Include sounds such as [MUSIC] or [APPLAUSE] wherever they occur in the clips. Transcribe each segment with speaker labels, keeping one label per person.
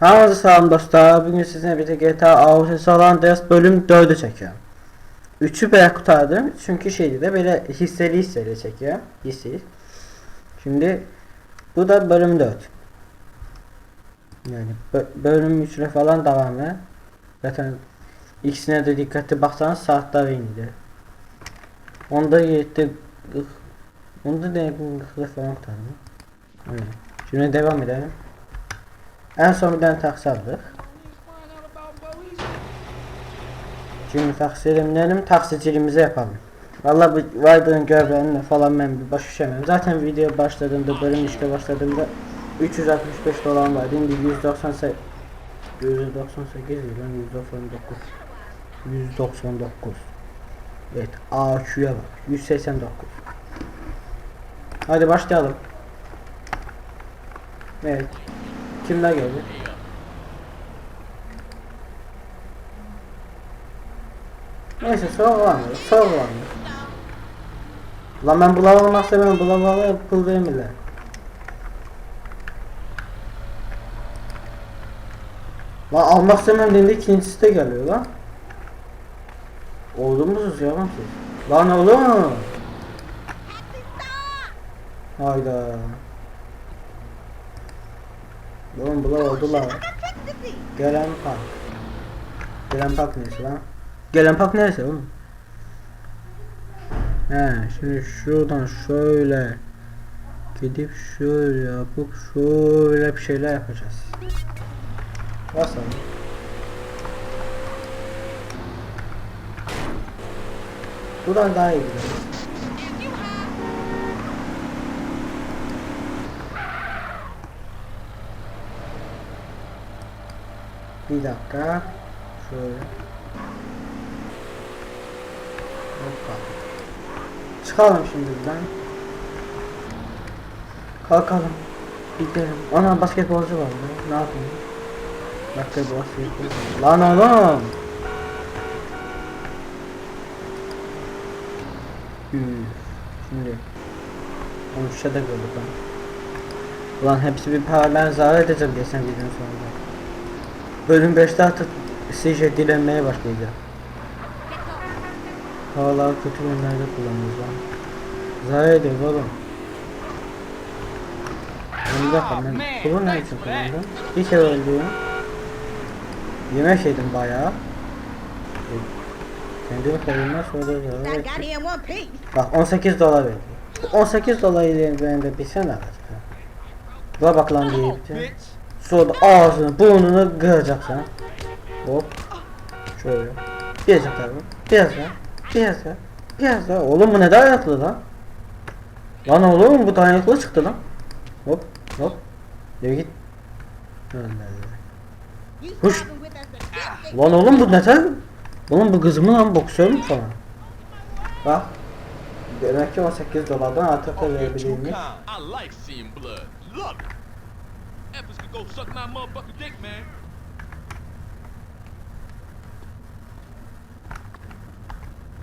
Speaker 1: Hamınızı salam dostlar. Bugün sizinle birlikte GTA Auto San Andreas bölüm 4'ü çekiyorum. 3'ü belə kurtardım. Çünkü şeydi de böyle hisseli hisseli çekiyorum. Hissi. Şimdi bu da bölüm 4. Yani bö- bölüm 3'üne falan devam et. Zaten ikisine de dikkatli baksanız saatler indi. Onda 7 Onda da yakın kısa falan kurtardım. Şimdi devam edelim. En son bir tane taksi aldık. Şimdi taksiye binelim, taksiciliğimizi yapalım. Valla bu Viber'ın görevlerine falan ben bir baş üşemem. Zaten video başladığımda, bölüm işte başladığımda 365 dolar vardı. Şimdi 198 198 değil lan 199 199 Evet AQ'ya bak 189 Hadi başlayalım Evet Kimler geldi? Neyse var mı? Lan ben bulamamak istemem bulamamak pul vermirler. Lan almak istemem dediğinde ikincisi de geliyor lan. Oldu musunuz ya lan siz? Lan oğlum. Hayda. Oğlum bunlar oldular. Gelen park. Gelen park neyse lan? Gelen park neyse oğlum? He şimdi şuradan şöyle gidip şöyle yapıp şöyle bir şeyler yapacağız. Nasıl? Buradan daha iyi gidiyor. Bir dakika. Şöyle. Hoppa. Çıkalım şimdi buradan. Kalkalım. Gidelim. Ana basketbolcu var burada. Ne yapayım? Basketbol. Lan oğlum. Üf. Şimdi. Onu şurada gördük lan. Ulan hepsi bir para ben zarar edeceğim diye sen videonun sonunda. Bölüm 5'te artık sizce dilenmeye başlayacak. Havalar kötü yönlerde kullanıyoruz lan. Zarar ediyoruz oğlum. Ben bir dakika ben bunu ne için kullandım? Bir kere öldüm. Yemek yedim bayağı. Kendimi sonra da zarar. Bak 18 dolar verdi. Bu 18 dolar ile ben de bir sen alacak. Buna bak lan diye bir Sonra ağzını burnunu kıracaksın. Hop. Şöyle. Biraz daha. Biraz daha. Biraz daha. Biraz daha. Oğlum bu ne dayanıklı lan? Lan oğlum bu dayanıklı çıktı lan. Hop. Hop. Yürü git. Huş. Lan oğlum bu ne ter? Oğlum bu kız mı lan boksör mü falan? Bak. Demek ki 18 dolardan artık da
Speaker 2: Oh, you're go suck my motherfucking dick, man.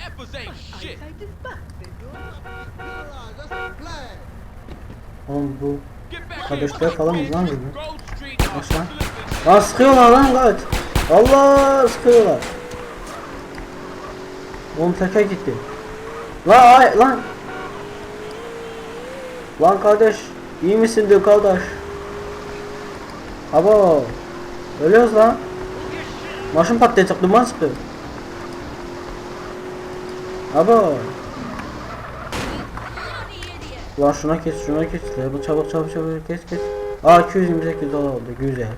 Speaker 2: Efforts ain't shit.
Speaker 1: Oğlum bu Kardeşler falan mı lan
Speaker 2: bitch.
Speaker 1: dedi?
Speaker 2: Grove Street, I'm
Speaker 1: Bak lan. Lan sıkıyorlar lan kaç. Allah sıkıyorlar. Oğlum teker gitti. Lan ay lan. Lan kardeş iyi misin diyor kardeş. Abo. Ölüyoruz lan. Maşın patlayacak duman çıktı. Abo. Lan şuna kes şuna kes. Bu çabuk çabuk çabuk kes kes. Aa 228 dolar oldu güzel.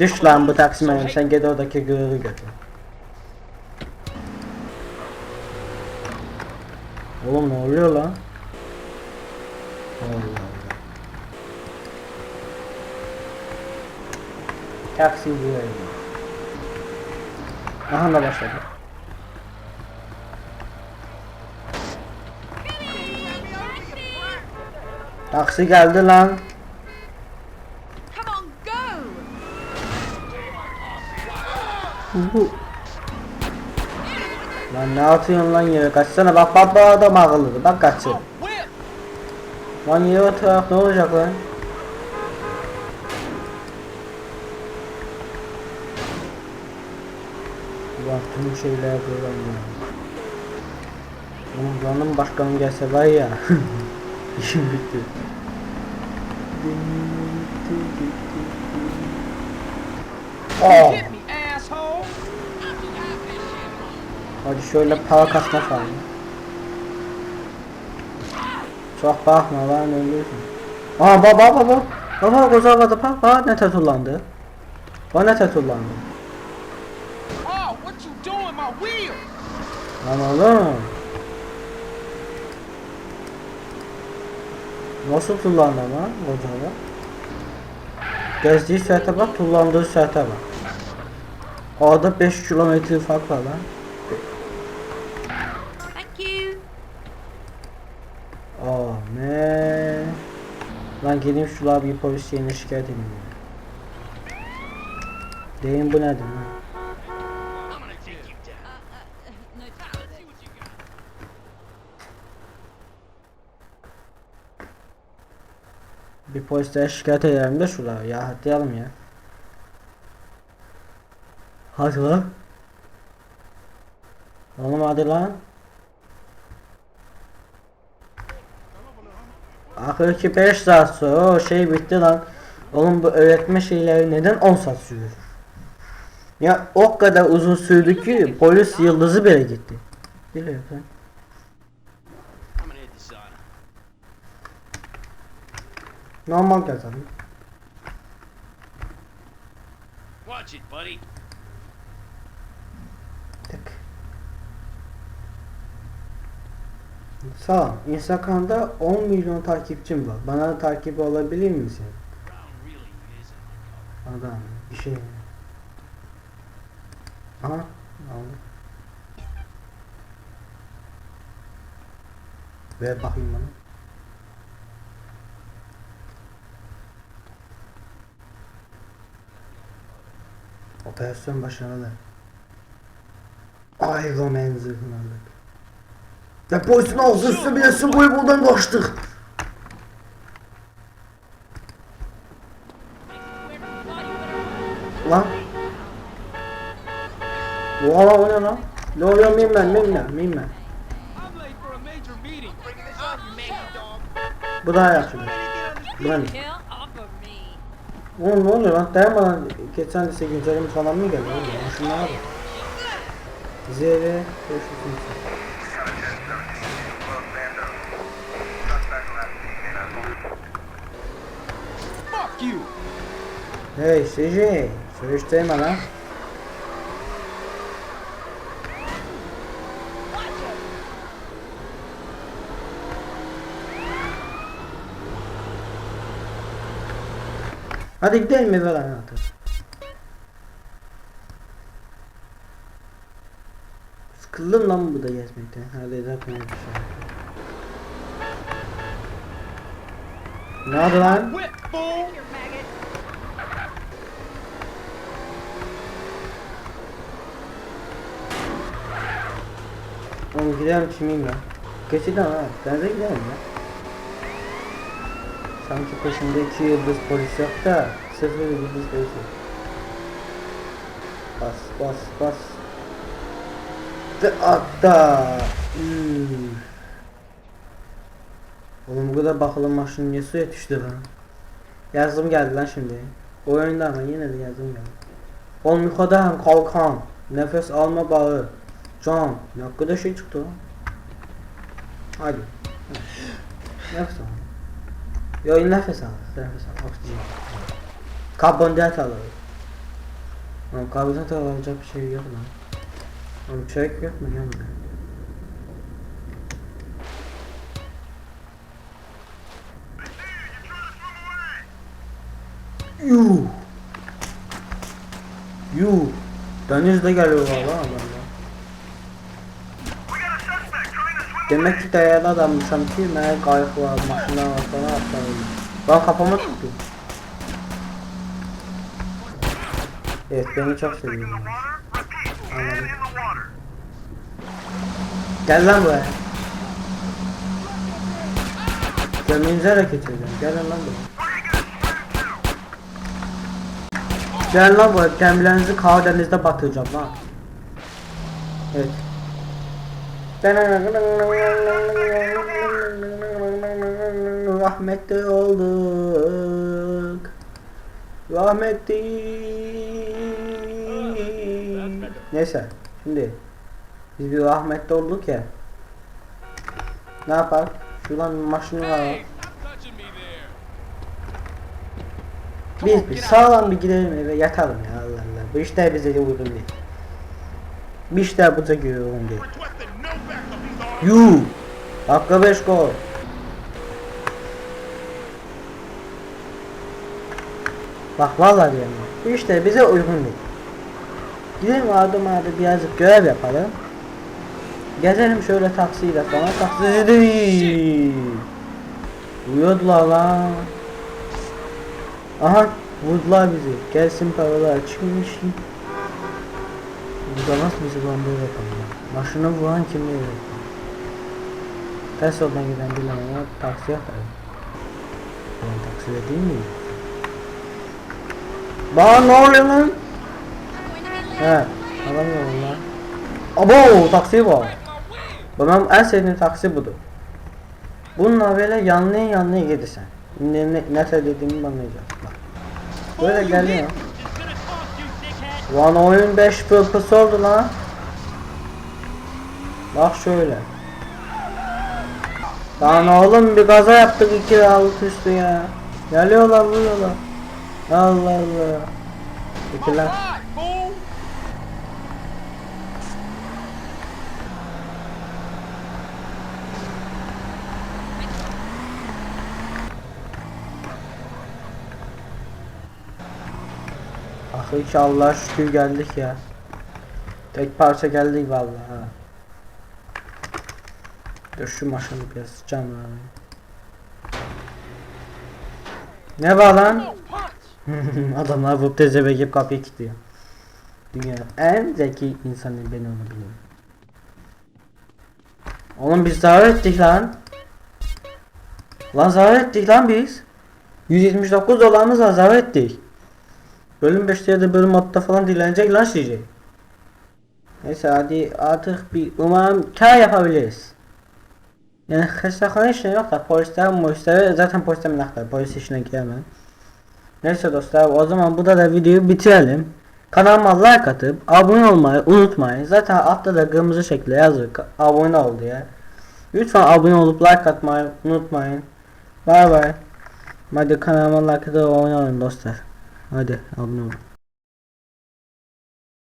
Speaker 1: Düş lan bu taksimenim sen gel oradaki görevi götür. Oğlum ne oluyor lan? Allah Allah. Taksi buraya gidiyor. Aha da başladı. Taksi geldi lan. Bu. Lan ne atıyorsun lan yere kaçsana bak bak bu adam akıllıdır bak kaçıyor. Lan yere oturak ne olacak lan? Bak tüm şeyler böyle oluyor. Oğlum buranın başkanı gelse var ya. İşim bitti. Oh. Hadi şöyle para kasma falan. Çok bakma lan ölürsün. Aa baba baba. Baba kozalmadı bak bak ne tetullandı. Bak ne Lan oğlum. Nasıl kullandı lan kocalı? Gezdiği saate bak, kullandığı saate bak. Arada 5 kilometre fark var lan.
Speaker 3: Thank you.
Speaker 1: Aa ne? Lan gideyim şu bir polis yerine şikayet edeyim. Deyin bu nedir lan? Bir polise şikayet edelim de şuraya ya atlayalım ya. Hadi lan. Oğlum hadi lan. Ahırki 5 saat sonra o şey bitti lan. Oğlum bu öğretme şeyleri neden 10 saat sürüyor? Ya o kadar uzun sürdü ki polis yıldızı bile gitti. Biliyor musun? Normal kazanım.
Speaker 2: Watch it, buddy.
Speaker 1: Tık. Sağ ol. Instagram'da 10 milyon takipçim var. Bana da takip olabilir misin? Adam bir şey. Aha. Aldım. Ver bakayım bana. Operasyon başarılı. Iron Man zırhını. Ve polisin ağzı üstü bile sıvıyı buradan kaçtık. Lan. Oha o ne lan? Ne oluyor.
Speaker 2: I'm mad, dog.
Speaker 1: Bu daha yaşlı. Bu ne? Oğlum ne oluyor lan? Dayanmadan geçen lise güncelleme falan mı geldi oğlum? Z'ye görüşürüz.
Speaker 2: Fuck you!
Speaker 1: Hey CJ, sürüştürme lan. Hadi gidelim eve lan artık. Sıkıldım lan burada gezmekten. Hadi zaten bir şey. Ne oldu lan? Oğlum gidelim kimiyim ya? Geçiden ha, denize gidelim ya. Sanki peşinde iki yıldız polis yok da sıfır yıldız polis yok. Bas bas bas. De hatta. Hmm. Oğlum bu kadar bakalım maşın niye suya düştü lan? Yazdım geldi lan şimdi. Oyunda ama yine de yazdım geldi. Oğlum yukarıda hem kalkan, nefes alma bağı, can. Ne kadar şey çıktı lan. Hadi. Nefes al. Yo nefes al. Nefes al. Oksijen. Karbondiat al. Oğlum karbondiat alacak bir şey yok lan. Oğlum çörek yok mu yanında? Yuh. Yuh. Denizde geliyor valla adamlar. Demek ki dayalı adammışam ki meğer kayık var, maşınlar var falan atlarım. Ben kafama tuttu. Evet beni çok seviyorum. Anladım. Gel lan buraya. Geminize hareket edin. Gelin lan buraya. Gel lan buraya. Gemilerinizi Karadeniz'de batıracağım lan. Evet. Rahmetli olduk. Rahmetli. Neyse. Şimdi biz bir rahmetli olduk ya. Ne yapar? Şuradan maşını alalım. Biz bir sağlam bir gidelim eve yatalım ya Allah Allah. Bu işler bize de uygun değil. Bu işler bize uygun değil. Yuh! Dakika 5 gol. Bak vallahi diyorum. işler bize uygun değil. Gidelim adım adım birazcık görev yapalım. Gezelim şöyle taksiyle falan. Taksici değil. Uyuyordular lan. Aha vurdular bizi. Gelsin paralar çıkmış. Nasıl bizi bomba yapalım ya? Maşını vuran kim bilir? Ters yoldan giden bilen ama taksi yaparım. Ben takside değil miyim? Bana ne oluyor lan? He, alamıyorum lan. Abo taksi var. Benim en sevdiğim taksi budur. Bununla böyle yanlıya yanlıya gidersen. Ne, ne, ne söylediğimi anlayacaksın. Bak. Böyle geliyor. Lan oyun 5 pırpıs oldu lan. Bak şöyle. Lan oğlum bir kaza yaptık iki alt üstü ya. Geliyorlar vuruyorlar. Allah Allah. Peki lan. Ah inşallah şükür geldik ya. Tek parça geldik vallahi ha. Dur şu maşını biraz canlı Ne var lan? [LAUGHS] Adamlar vurup tezebe gibi kapıyı kilitliyor. Dünyanın en zeki insanı ben onu biliyorum. Oğlum biz zarar ettik lan. Lan zarar ettik lan biz. 179 dolarımızla zarar ettik. Bölüm 5'te ya da bölüm 6'da falan dilenecek lan sizce. Neyse hadi artık bir umarım kar yapabiliriz. Yani hesaplaşma işine yok da polisler polisler zaten polisler minaklar polis işine giremem. Neyse dostlar o zaman burada da videoyu bitirelim. Kanalıma like atıp abone olmayı unutmayın. Zaten altta da kırmızı şekilde yazık abone ol diye. Lütfen abone olup like atmayı unutmayın. Bay bay. Hadi kanalıma like atıp abone olun dostlar. Hadi abone olun.